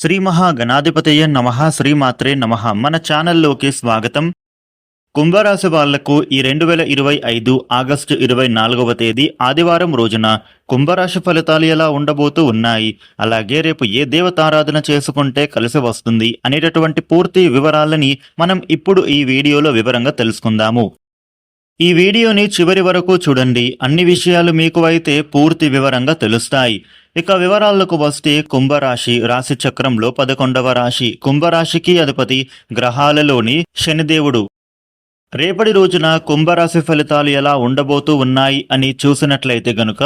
శ్రీ మహాగణాధిపతయ నమ శ్రీమాత్రే నమ. మన ఛానల్లోకి స్వాగతం. కుంభరాశి వాళ్ళకు ఈ రెండు వేల ఇరవై ఐదు ఆగస్టు ఇరవై నాలుగవ తేదీ ఆదివారం రోజున కుంభరాశి ఫలితాలు ఎలా ఉండబోతూ ఉన్నాయి? అలాగే రేపు ఏ దేవతారాధన చేసుకుంటే కలిసి వస్తుంది అనేటటువంటి పూర్తి వివరాలని మనం ఇప్పుడు ఈ వీడియోలో వివరంగా తెలుసుకుందాము. ఈ వీడియోని చివరి వరకు చూడండి. అన్ని విషయాలు మీకు అయితే పూర్తి వివరంగా తెలుస్తాయి. ఇక వివరాలకు వస్తే కుంభరాశి రాశి చక్రంలో పదకొండవ రాశి కుంభరాశికి అధిపతి గ్రహాలలోని శనిదేవుడు. రేపటి రోజున కుంభరాశి ఫలితాలు ఎలా ఉండబోతూ ఉన్నాయి అని చూసినట్లయితే గనుక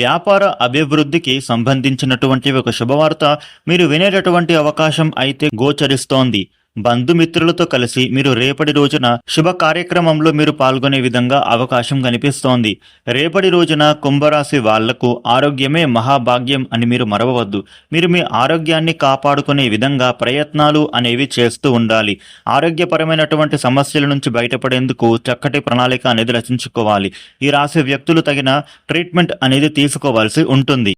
వ్యాపార అభివృద్ధికి సంబంధించినటువంటి ఒక శుభవార్త మీరు వినేటటువంటి అవకాశం అయితే గోచరిస్తోంది. బంధుమిత్రులతో కలిసి మీరు రేపటి రోజున శుభ కార్యక్రమంలో మీరు పాల్గొనే విధంగా అవకాశం కనిపిస్తోంది. రేపటి రోజున కుంభరాశి వాళ్ళకు ఆరోగ్యమే మహాభాగ్యం అని మీరు మరవవద్దు. మీరు మీ ఆరోగ్యాన్ని కాపాడుకునే విధంగా ప్రయత్నాలు అనేవి చేస్తూ ఉండాలి. ఆరోగ్యపరమైనటువంటి సమస్యల నుంచి బయటపడేందుకు చక్కటి ప్రణాళిక అనేది రచించుకోవాలి. ఈ రాశి వ్యక్తులు తగిన ట్రీట్మెంట్ అనేది తీసుకోవాల్సి ఉంటుంది.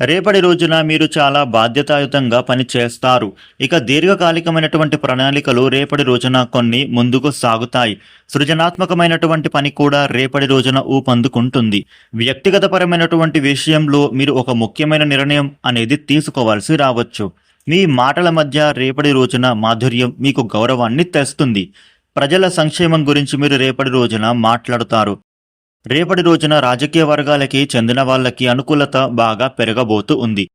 రేపటి రోజున మీరు చాలా బాధ్యతాయుతంగా పని చేస్తారు ఇక దీర్ఘకాలికమైనటువంటి ప్రణాళికలు రేపటి రోజున కొన్ని ముందుకు సాగుతాయి. సృజనాత్మకమైనటువంటి పని కూడా రేపటి రోజున ఊపందుకుంటుంది. వ్యక్తిగతపరమైనటువంటి విషయంలో మీరు ఒక ముఖ్యమైన నిర్ణయం అనేది తీసుకోవాల్సి రావచ్చు. మీ మాటల మధ్య రేపటి రోజున మాధుర్యం మీకు గౌరవాన్ని తెస్తుంది. ప్రజల సంక్షేమం గురించి మీరు రేపటి రోజున మాట్లాడుతారు. రేపటి రోజున రాజకీయ వర్గాలకి చెందిన వాళ్ళకి అనుకూలత బాగా పెరగబోతూ ఉంది.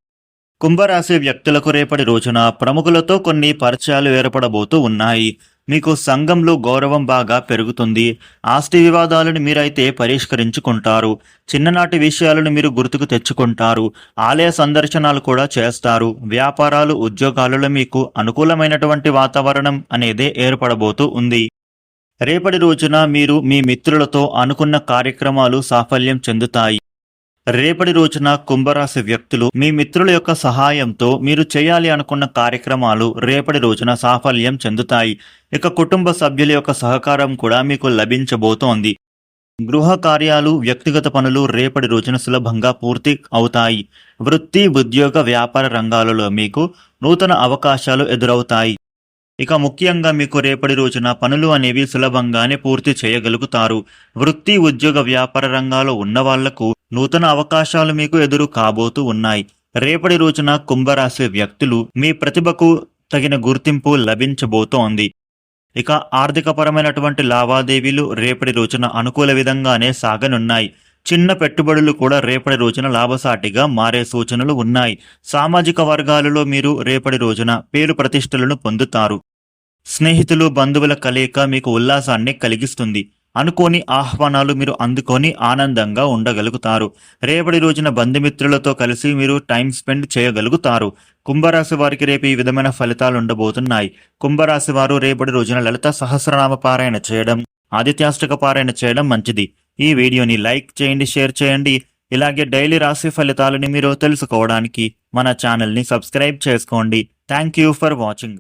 కుంభరాశి వ్యక్తులకు రేపటి రోజున ప్రముఖులతో కొన్ని పరిచయాలు ఏర్పడబోతూ ఉన్నాయి. మీకు సంఘంలో గౌరవం బాగా పెరుగుతుంది. ఆస్తి వివాదాలను మీరైతే పరిష్కరించుకుంటారు. చిన్ననాటి విషయాలను మీరు గుర్తుకు తెచ్చుకుంటారు. ఆలయ సందర్శనాలు కూడా చేస్తారు. వ్యాపారాలు ఉద్యోగాలలో మీకు అనుకూలమైనటువంటి వాతావరణం అనేది ఏర్పడబోతూ ఉంది. రేపటి రోజున మీరు మీ మిత్రులతో అనుకున్న కార్యక్రమాలు సాఫల్యం చెందుతాయి. రేపటి రోజున కుంభరాశి వ్యక్తులు మీ మిత్రుల యొక్క సహాయంతో మీరు చేయాలి అనుకున్న కార్యక్రమాలు రేపటి రోజున సాఫల్యం చెందుతాయి. ఇక కుటుంబ సభ్యుల యొక్క సహకారం కూడా మీకు లభించబోతోంది. గృహ కార్యాలు వ్యక్తిగత పనులు రేపటి రోజున సులభంగా పూర్తి అవుతాయి. వృత్తి ఉద్యోగ వ్యాపార రంగాలలో మీకు నూతన అవకాశాలు ఎదురవుతాయి. ఇక ముఖ్యంగా మీకు రేపటి రోజున పనులు అనేవి సులభంగానే పూర్తి చేయగలుగుతారు. వృత్తి ఉద్యోగ వ్యాపార రంగాల్లో ఉన్న వాళ్ళకు నూతన అవకాశాలు మీకు ఎదురు కాబోతూ ఉన్నాయి. రేపటి రోజున కుంభరాశి వ్యక్తులు మీ ప్రతిభకు తగిన గుర్తింపు లభించబోతోంది. ఇక ఆర్థికపరమైనటువంటి లావాదేవీలు రేపటి రోజున అనుకూల విధంగానే సాగనున్నాయి. చిన్న పెట్టుబడులు కూడా రేపటి రోజున లాభసాటిగా మారే సూచనలు ఉన్నాయి. సామాజిక వర్గాలలో మీరు రేపటి రోజున పేరు ప్రతిష్టలను పొందుతారు. స్నేహితులు బంధువుల కలయిక మీకు ఉల్లాసాన్ని కలిగిస్తుంది. అనుకోని ఆహ్వానాలు మీరు అందుకొని ఆనందంగా ఉండగలుగుతారు. రేపటి రోజున బంధుమిత్రులతో కలిసి మీరు టైం స్పెండ్ చేయగలుగుతారు. కుంభరాశి వారికి రేపు ఈ విధమైన ఫలితాలు ఉండబోతున్నాయి. కుంభరాశి వారు రేపటి రోజున లలిత సహస్రనామ పారాయణ చేయడం ఆదిత్యాష్టక పారాయణ చేయడం మంచిది. ఈ వీడియోని లైక్ చేయండి షేర్ చేయండి. ఇలాగే డైలీ రాశి ఫలితాలని మీరు తెలుసుకోవడానికి మన ఛానల్ని సబ్స్క్రైబ్ చేసుకోండి. Thank you for watching.